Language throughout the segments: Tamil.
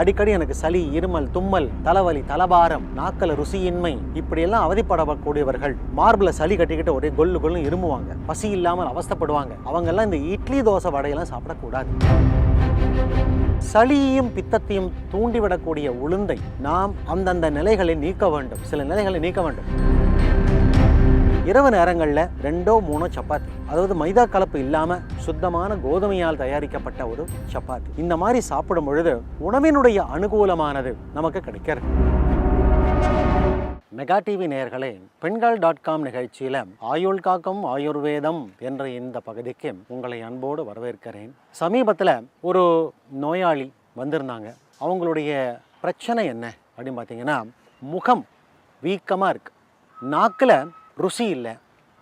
அடிக்கடி எனக்கு சளி இருமல் தும்மல் தலைவலி தலபாரம் நாக்கல ருசியின்மை இப்படியெல்லாம் அவதிப்படக்கூடியவர்கள் மார்பிள சளி கட்டிக்கிட்டு ஒரே கொல்லு கொல்லு இருமுவாங்க. பசி இல்லாமல் அவஸ்தப்படுவாங்க. அவங்கெல்லாம் இந்த இட்லி தோசை வடையெல்லாம் சாப்பிடக்கூடாது. சளியையும் பித்தத்தையும் தூண்டிவிடக்கூடிய உளுந்தை நாம் அந்தந்த நிலைகளை நீக்க வேண்டும். சில நிலைகளை நீக்க வேண்டும். இரவு நேரங்களில் ரெண்டோ மூணோ சப்பாத்தி. அதாவது மைதா கலப்பு இல்லாமல் சுத்தமான கோதுமையால் தயாரிக்கப்பட்ட ஒரு சப்பாத்தி. இந்த மாதிரி சாப்பிடும் பொழுது உணவினுடைய அனுகூலமானது நமக்கு கிடைக்கிறது. மெகா டிவி நேர்களே பெண்கள் டாட் காம் நிகழ்ச்சியில் ஆயுள் காக்கும் ஆயுர்வேதம் என்ற இந்த பகுதிக்கு உங்களை அன்போடு வரவேற்கிறேன். சமீபத்தில் ஒரு நோயாளி வந்திருந்தாங்க. அவங்களுடைய பிரச்சனை என்ன அப்படின்னு பார்த்தீங்கன்னா முகம் வீக்கமாக இருக்குது நாக்கில் ருசி இல்லை.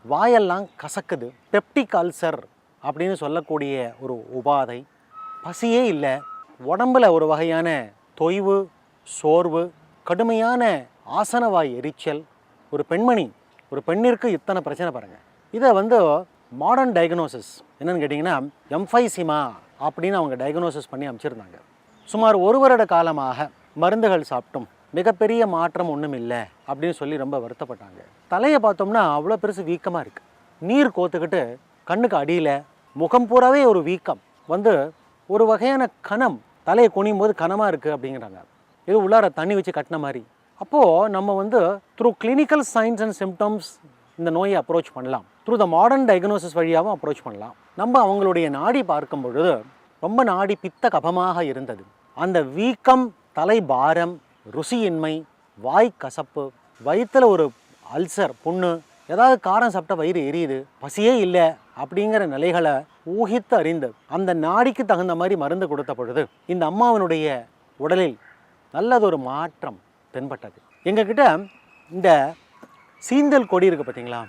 வாயெல்லாம் கசக்குது. பெப்டிக் அல்சர் அப்படின்னு சொல்லக்கூடிய ஒரு உபாதை. பசியே இல்லை. உடம்புல ஒரு வகையான தொய்வு சோர்வு கடுமையான ஆசனவாய் எரிச்சல். ஒரு பெண்மணி ஒரு பெண்ணிற்கு இத்தனை பிரச்சனை பாருங்கள் இதை வந்து மாடர்ன் டயக்னோசிஸ் என்னென்னு கேட்டிங்கன்னா எம்ஃபைசிமா அப்படின்னு அவங்க டயக்னோசிஸ் பண்ணி அமைச்சிருந்தாங்க. சுமார் ஒரு வருட காலமாக மருந்துகள் சாப்பிட்டும். மிகப்பெரிய மாற்றம் ஒன்றும் இல்லை அப்படின்னு சொல்லி ரொம்ப வருத்தப்பட்டாங்க. தலையை பார்த்தோம்னா அவ்வளோ பெருசு வீக்கமாக இருக்குது நீர் கோத்துக்கிட்டு கண்ணுக்கு அடியில் முகம் பூராவே ஒரு வீக்கம். வந்து ஒரு வகையான கணம் தலையை குனியும் போது கனமாக இருக்குது அப்படிங்கிறாங்க. இது உள்ளார தண்ணி வச்சு கட்டின மாதிரி. அப்போது நம்ம வந்து through clinical science and symptoms இந்த நோயை அப்ரோச் பண்ணலாம். த்ரூ த மாடர்ன் டயக்னோசிஸ் வழியாகவும் அப்ரோச் பண்ணலாம். நம்ம அவங்களுடைய நாடி பார்க்கும் பொழுது ரொம்ப நாடி பித்த கபமாக இருந்தது. அந்த வீக்கம் தலை பாரம் ருசியின்மை வாய் கசப்பு வயிற்றில் ஒரு அல்சர் புண்ணு ஏதாவது காரம் சாப்பிட்டா வயிறு எரியுது பசியே இல்லை அப்படிங்கிற நிலைகளை ஊகித்து அறிந்து அந்த நாடிக்கு தகுந்த மாதிரி மருந்து கொடுத்த பொழுது இந்த அம்மாவினுடைய உடலில் நல்லதொரு மாற்றம் தென்பட்டது. எங்ககிட்ட இந்த சீந்தல் கொடி இருக்குது பார்த்தீங்களா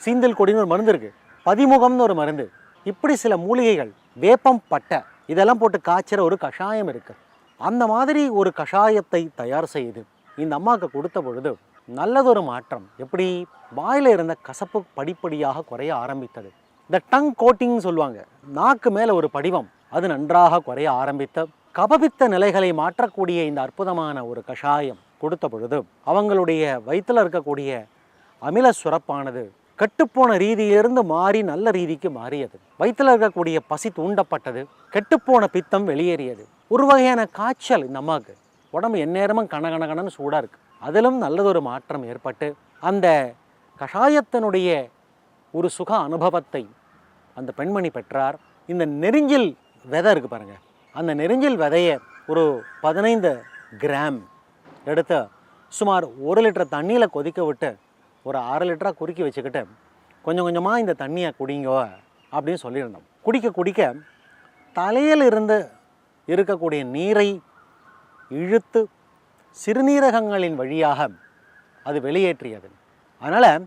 சீந்தல் கொடின்னு ஒரு மருந்து இருக்குது பதிமுகம்னு ஒரு மருந்து. இப்படி சில மூலிகைகள் வேப்பம் பட்டை இதெல்லாம் போட்டு காய்ச்சிற ஒரு கஷாயம் இருக்குது அந்த மாதிரி ஒரு கஷாயத்தை தயார் செய்து இந்த அம்மாவுக்கு கொடுத்த பொழுது நல்லதொரு மாற்றம். எப்படி? வாயில் இருந்த கசப்பு படிப்படியாக குறைய ஆரம்பித்தது. இந்த டங் கோட்டிங் சொல்லுவாங்க. நாக்கு மேலே ஒரு படிவம். அது நன்றாக குறைய ஆரம்பித்த கபபித்த நிலைகளை மாற்றக்கூடிய இந்த அற்புதமான ஒரு கஷாயம் கொடுத்த பொழுது அவங்களுடைய வயிற்றில் இருக்கக்கூடிய அமில சுரப்பானது கெட்டுப்போன ரீதியிலிருந்து மாறி நல்ல ரீதிக்கு மாறியது. வயிற்றில் இருக்கக்கூடிய பசி தூண்டப்பட்டது. கெட்டுப்போன பித்தம் வெளியேறியது. ஒரு வகையான காய்ச்சல் இந்த அம்மாவுக்கு. உடம்பு எந்நேரமும் கனகனகனன்னு சூடாக இருக்குது அதிலும் நல்லதொரு மாற்றம் ஏற்பட்டு அந்த கஷாயத்தினுடைய ஒரு சுக அனுபவத்தை அந்த பெண்மணி பெற்றார். இந்த நெருஞ்சில் விதை இருக்குது பாருங்கள் அந்த நெருஞ்சில் விதையை ஒரு பதினைந்து கிராம் எடுத்து சுமார் ஒரு லிட்டர் தண்ணியில் கொதிக்க விட்டு ஒரு அரை லிட்டராக குறுக்கி வச்சுக்கிட்டு கொஞ்சம் கொஞ்சமாக இந்த தண்ணியை குடிங்க அப்படின்னு சொல்லியிருந்தோம். குடிக்க குடிக்க தலையில் இருந்து இருக்கக்கூடிய நீரை இழுத்து சிறுநீரகங்களின் வழியாக அது வெளியேற்றியது. அதனால்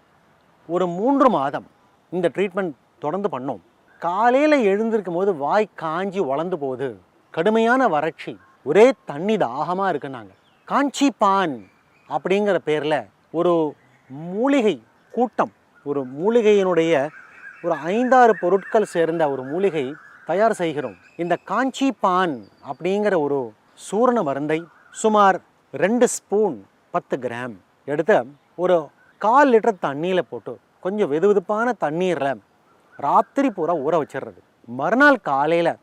ஒரு மூன்று மாதம் இந்த ட்ரீட்மெண்ட் தொடர்ந்து பண்ணோம். காலையில் எழுந்திருக்கும் போது வாய் காஞ்சி வளர்ந்து போகுது. கடுமையான வறட்சி. ஒரே தண்ணி தாகமாக இருக்குன்னாங்க. காஞ்சி பான் அப்படிங்கிற பேரில் ஒரு மூலிகை கூட்டம். ஒரு மூலிகையினுடைய ஒரு ஐந்தாறு பொருட்கள் சேர்ந்த ஒரு மூலிகை தயார் செய்கிறோம். இந்த காஞ்சி பான் அப்படிங்கிற ஒரு சூரண மருந்தை சுமார் ரெண்டு ஸ்பூன் பத்து கிராம் எடுத்து ஒரு கால் லிட்டர் தண்ணியில் போட்டு கொஞ்சம் வெதுவெதுப்பான தண்ணீரில் ராத்திரி பூரா ஊற வச்சிடுறது மறுநாள் காலையில்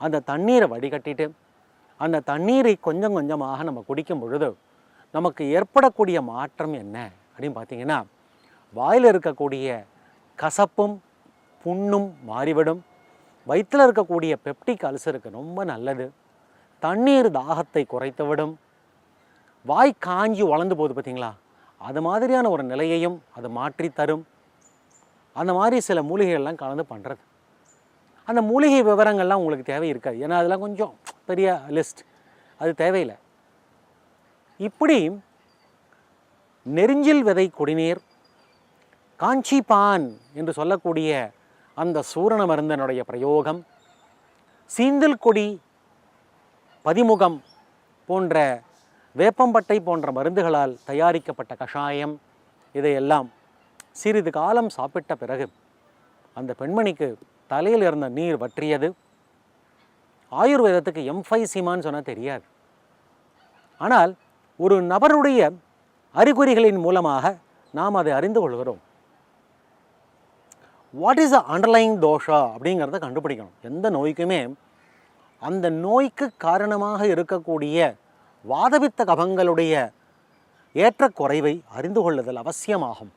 அந்த தண்ணீரை வடிகட்டிட்டு அந்த தண்ணீரை கொஞ்சம் கொஞ்சமாக நம்ம குடிக்கும் பொழுது நமக்கு ஏற்படக்கூடிய மாற்றம் என்ன? அப்படின்னு பார்த்தீங்கன்னா வாயில் இருக்கக்கூடிய கசப்பும் புண்ணும் மாறிவிடும். வயிற்றில் இருக்கக்கூடிய பெப்டிக் அல்சருக்கு ரொம்ப நல்லது. தண்ணீர் தாகத்தை குறைத்துவிடும். வாய் காஞ்சி வளர்ந்து போகுது பார்த்தீங்களா? அது மாதிரியான ஒரு நிலையையும் அது மாற்றி தரும். அந்த மாதிரி சில மூலிகைகள்லாம் கலந்து பண்ணுறது அந்த மூலிகை விவரங்கள்லாம் உங்களுக்கு தேவை இருக்காது. ஏன்னா அதெல்லாம் கொஞ்சம் பெரிய லிஸ்ட். அது தேவையில்லை. இப்படி நெருஞ்சில் விதை குடிநீர் காஞ்சிபான் என்று சொல்லக்கூடிய அந்த சூரண மருந்தனுடைய பிரயோகம் சீந்தில் கொடி பதிமுகம் போன்ற வேப்பம்பட்டை போன்ற மருந்துகளால் தயாரிக்கப்பட்ட கஷாயம் இதையெல்லாம் சிறிது காலம் சாப்பிட்ட பிறகு அந்த பெண்மணிக்கு தலையில் இருந்த நீர் வற்றியது. ஆயுர்வேதத்துக்கு எம்ஃபைசிமான்னு சொன்னால் தெரியாது. ஆனால் ஒரு நபருடைய அறிகுறிகளின் மூலமாக நாம் அதை அறிந்து கொள்கிறோம். What is the underlying dosha அப்படிங்கிறத கண்டுபிடிக்கணும். எந்த நோய்க்குமே அந்த நோய்க்கு காரணமாக இருக்கக்கூடிய வாதபித்த கபங்களுடைய ஏற்றக்குறைவை அறிந்து கொள்ளுதல் அவசியமாகும்.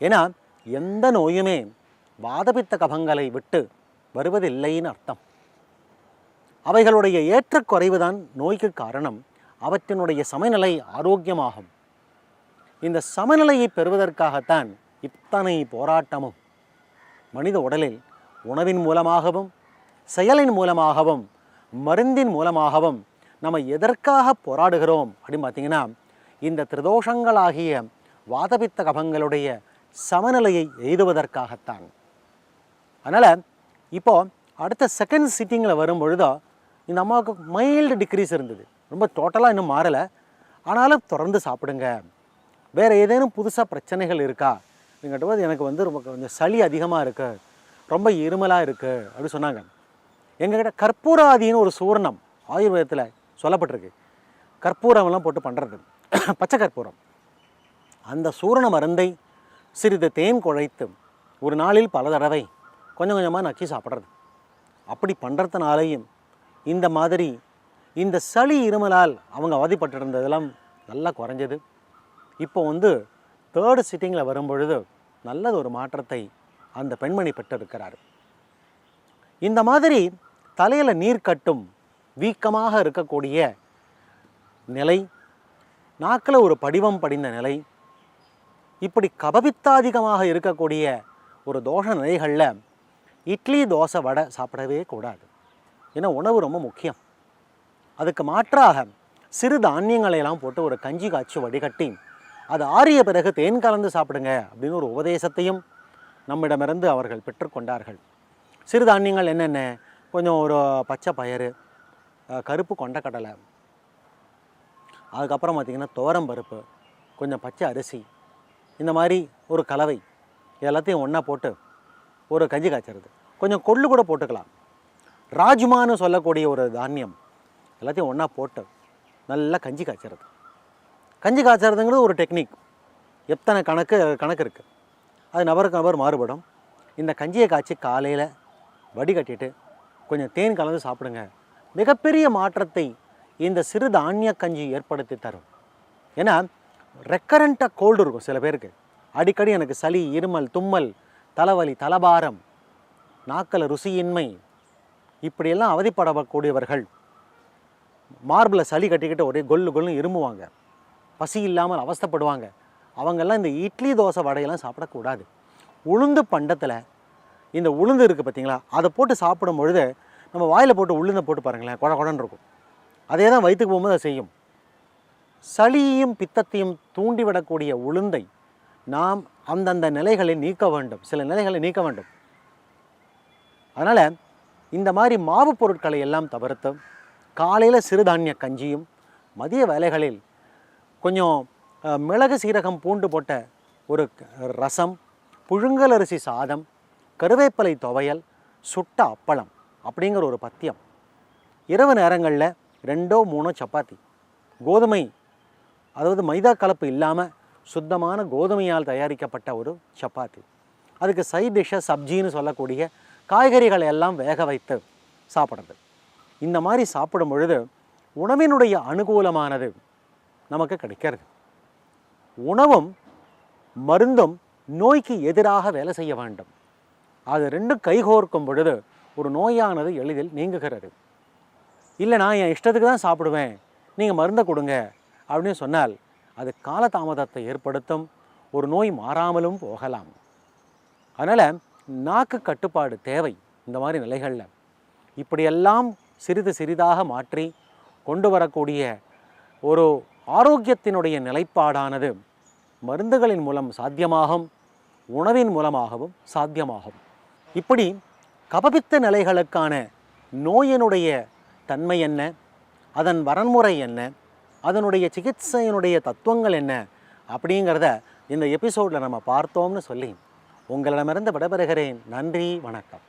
ஏன்னா எந்த நோயுமே வாதபித்த கபங்களை விட்டு வருவதில்லைன்னு அர்த்தம். அவைகளுடைய ஏற்றக்குறைவு தான் நோய்க்கு காரணம். அவற்றினுடைய சமநிலை ஆரோக்கியமாகும். இந்த சமநிலையை பெறுவதற்காகத்தான் இத்தனை போராட்டமும் மனித உடலில் உணவின் மூலமாகவும் செயலின் மூலமாகவும் மருந்தின் மூலமாகவும் நம்ம எதற்காக போராடுகிறோம் அப்படின்னு பார்த்தீங்கன்னா இந்த திரிதோஷங்களாகிய வாதபித்த கபங்களுடைய சமநிலையை எய்துவதற்காகத்தான். அதனால் இப்போது அடுத்த செகண்ட் சிட்டிங்கில் வரும்பொழுதோ இந்த அம்மாவுக்கு மைல்டு டிக்ரீஸ் இருந்தது. ரொம்ப டோட்டலாக இன்னும் மாறலை. ஆனாலும் தொடர்ந்து சாப்பிடுங்க. வேறு ஏதேனும் புதுசாக பிரச்சனைகள் இருக்கா? எங்கிட்ட போது எனக்கு வந்து ரொம்ப கொஞ்சம் சளி அதிகமாக இருக்குது ரொம்ப இருமலாக இருக்குது அப்படி சொன்னாங்க. எங்ககிட்ட கற்பூராதின்னு ஒரு சூர்ணம் ஆயுர்வேதத்தில் சொல்லப்பட்டிருக்கு. கற்பூரம்லாம் போட்டு பண்ணுறது பச்சை கற்பூரம். அந்த சூரண மருந்தை சிறிது தேன் குழைத்து ஒரு நாளில் பல தடவை கொஞ்சம் கொஞ்சமாக நக்கி சாப்பிட்றது. அப்படி பண்ணுறதுனாலையும் இந்த மாதிரி இந்த சளி இருமலால் அவங்க அவதிப்பட்டு இருந்ததெல்லாம் நல்லா குறைஞ்சது. இப்போ வந்து தேர்டு சிட்டிங்கில் வரும்பொழுது நல்லது ஒரு மாற்றத்தை அந்த பெண்மணி பெற்றிருக்கிறார். இந்த மாதிரி தலையில் நீர் கட்டும் வீக்கமாக இருக்கக்கூடிய நிலை நாக்கில் ஒரு படிவம் படிந்த நிலை இப்படி கபபித்தாதிகமாக இருக்கக்கூடிய ஒரு தோஷ நிலைகளில் இட்லி தோசை வடை சாப்பிடவே கூடாது. ஏன்னா உணவு ரொம்ப முக்கியம். அதுக்கு மாற்றாக சிறு தானியங்களையெல்லாம் போட்டு ஒரு கஞ்சி காய்ச்சி வடிகட்டி அது ஆறிய பிறகு தேன் கலந்து சாப்பிடுங்க அப்படின்னு ஒரு உபதேசத்தையும் நம்மிடமிருந்து அவர்கள் பெற்றுக்கொண்டார்கள். சிறுதானியங்கள் என்னென்ன? கொஞ்சம் ஒரு பச்சை பயிறு கருப்பு கொண்டக்கடலை அதுக்கப்புறம் பார்த்திங்கன்னா துவரம் பருப்பு கொஞ்சம் பச்சை அரிசி இந்த மாதிரி ஒரு கலவை எல்லாத்தையும் ஒன்றா போட்டு ஒரு கஞ்சி காய்ச்சறது. கொஞ்சம் கொள்ளு கூட போட்டுக்கலாம். ராஜ்மான்னு சொல்லக்கூடிய ஒரு தானியம் எல்லாத்தையும் ஒன்றா போட்டு நல்லா கஞ்சி காய்ச்சறது. கஞ்சி காய்ச்சறதுங்கிறது ஒரு டெக்னிக். எத்தனை கணக்கு கணக்கு இருக்குது அது நபருக்கு நபர் மாறுபடும். இந்த கஞ்சியை காய்ச்சி காலையில் வடிகட்டிட்டு கொஞ்சம் தேன் கலந்து சாப்பிடுங்க. மிகப்பெரிய மாற்றத்தை இந்த சிறு தானிய கஞ்சி ஏற்படுத்தி தரும். ஏன்னா ரெக்கரண்ட்டாக கோல்டு இருக்கும் சில பேருக்கு. அடிக்கடி எனக்கு சளி இருமல் தும்மல் தலைவலி தலபாரம் நாக்கல ருசியின்மை இப்படியெல்லாம் அவதிப்படக்கூடியவர்கள் மார்பில் சளி கட்டிக்கிட்டு ஒரே கொல்லு கொல்லுன்னு இருமுவாங்க. பசி இல்லாமல் அவஸ்தைப்படுவாங்க. அவங்கெல்லாம் இந்த இட்லி தோசை வடையெல்லாம் சாப்பிடக்கூடாது. உளுந்து பண்டத்தில் இந்த உளுந்து இருக்குது பார்த்தீங்களா அதை போட்டு சாப்பிடும் பொழுது நம்ம வாயில் போட்டு உளுந்தை போட்டு பாருங்களேன் குழ குழன்னு இருக்கும். அதே தான் வயிற்றுக்கு போகும்போது அதை செய்யும். சளியையும் பித்தத்தையும் தூண்டிவிடக்கூடிய உளுந்தை நாம் அந்தந்த நிலைகளை நீக்க வேண்டும். சில நிலைகளை நீக்க வேண்டும். அதனால் இந்த மாதிரி மாவு பொருட்களை எல்லாம் தவிர்த்து காலையில் சிறுதானிய கஞ்சியும் மதிய வேலைகளில் கொஞ்சம் மிளகு சீரகம் பூண்டு போட்ட ஒரு ரசம் புழுங்கல் அரிசி சாதம் கருவேப்பிலை துவையல் சுட்ட அப்பளம் அப்படிங்கிற ஒரு பத்தியம். இரவு நேரங்களில் ரெண்டோ மூணோ சப்பாத்தி. கோதுமை அதாவது மைதா கலப்பு இல்லாமல் சுத்தமான கோதுமையால் தயாரிக்கப்பட்ட ஒரு சப்பாத்தி. அதுக்கு சைட் டிஷ்ஷை சப்ஜின்னு சொல்லக்கூடிய காய்கறிகளை எல்லாம் வேக வைத்து சாப்பிட்றது. இந்த மாதிரி சாப்பிடும் பொழுது உணவினுடைய அனுகூலமானது நமக்கு கிடைக்கிறது. உணவும் மருந்தும் நோய்க்கு எதிராக வேலை செய்ய வேண்டும். அது ரெண்டும் கைகோர்க்கும் பொழுது ஒரு நோயானது எளிதில் நீங்குகிறது. இல்லை நான் என் இஷ்டத்துக்கு தான் சாப்பிடுவேன். நீங்கள் மருந்தை கொடுங்க. அப்படின்னு சொன்னால் அது காலதாமதத்தை ஏற்படுத்தும் ஒரு நோய் மாறாமலும் போகலாம். அதனால் நாக்கு கட்டுப்பாடு தேவை இந்த மாதிரி நிலைகளில். இப்படியெல்லாம் சிறிது சிறிதாக மாற்றி கொண்டு வரக்கூடிய ஒரு ஆரோக்கியத்தினுடைய நிலைப்பாடானது மருந்துகளின் மூலம் சாத்தியமாகும் உணவின் மூலமாகவும் சாத்தியமாகும். இப்படி கபபித்த நிலைகளுக்கான நோயினுடைய தன்மை என்ன? அதன் வரன்முறை என்ன? அதனுடைய சிகிச்சையினுடைய தத்துவங்கள் என்ன? அப்படிங்கிறத இந்த எபிசோடில் நம்ம பார்த்தோம்னு சொல்லி உங்களிடமிருந்து விடைபெறுகிறேன். நன்றி வணக்கம்.